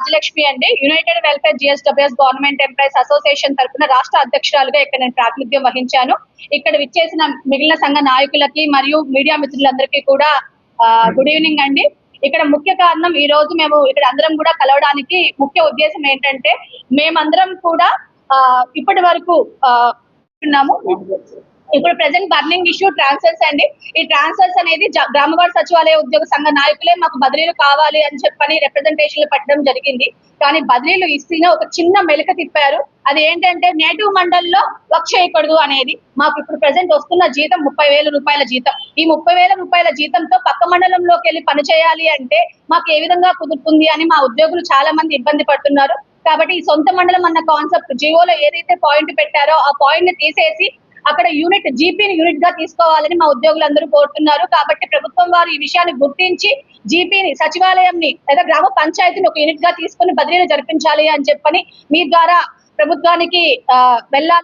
రాజలక్ష్మి అండి. United welfare GSWS government employees association తరఫున రాష్ట్ర అధ్యక్షురాలుగా ఇక్కడ నేను ప్రాతినిధ్యం వహించాను. ఇక్కడ విచ్చేసిన మిగిలిన సంఘ నాయకులకి మరియు మీడియా మిత్రులందరికీ కూడా గుడ్ ఈవినింగ్ అండి. ఇక్కడ ముఖ్య కారణం ఈ రోజు మేము ఇక్కడ అందరం కూడా కలవడానికి ముఖ్య ఉద్దేశం ఏంటంటే మేమందరం కూడా ఇప్పటి వరకు ఉన్నాము. ఇప్పుడు ప్రజెంట్ బర్నింగ్ ఇష్యూ ట్రాన్స్ఫర్స్ అండి. ఈ ట్రాన్స్ఫర్స్ అనేది జ- గ్రామవాడ సచివాలయ ఉద్యోగ సంఘ నాయకులే మాకు బదిలీలు కావాలి అని చెప్పని రిప్రజెంటేషన్లు పెట్టడం జరిగింది. కానీ బదిలీలు ఇస్తున్న ఒక చిన్న మెలిక తిప్పారు. అది ఏంటంటే నేటివ్ మండల్లో వర్క్ చేయకూడదు అనేది. మాకు ఇప్పుడు ప్రెసెంట్ వస్తున్న జీతం ముప్పై వేల రూపాయల జీతం. ఈ ముప్పై వేల రూపాయల జీతంతో పక్క మండలంలోకి వెళ్ళి పని చేయాలి అంటే మాకు ఏ విధంగా కుదురుతుంది అని మా ఉద్యోగులు చాలా మంది ఇబ్బంది పడుతున్నారు. కాబట్టి ఈ సొంత మండలం అన్న కాన్సెప్ట్ జియోలో ఏదైతే పాయింట్ పెట్టారో ఆ పాయింట్ని తీసేసి అక్కడ యూనిట్ జీపీని యూనిట్గా తీసుకోవాలని మా ఉద్యోగులందరూ కోరుతున్నారు. కాబట్టి ప్రభుత్వం వారు ఈ విషయాన్ని గుర్తించి జీపీని సచివాలయంని లేదా గ్రామ పంచాయతీని ఒక యూనిట్గా తీసుకుని బదిలీలు జరిపించాలి అని చెప్పని మీ ద్వారా ప్రభుత్వానికి ఆ, వెళ్ళాలి.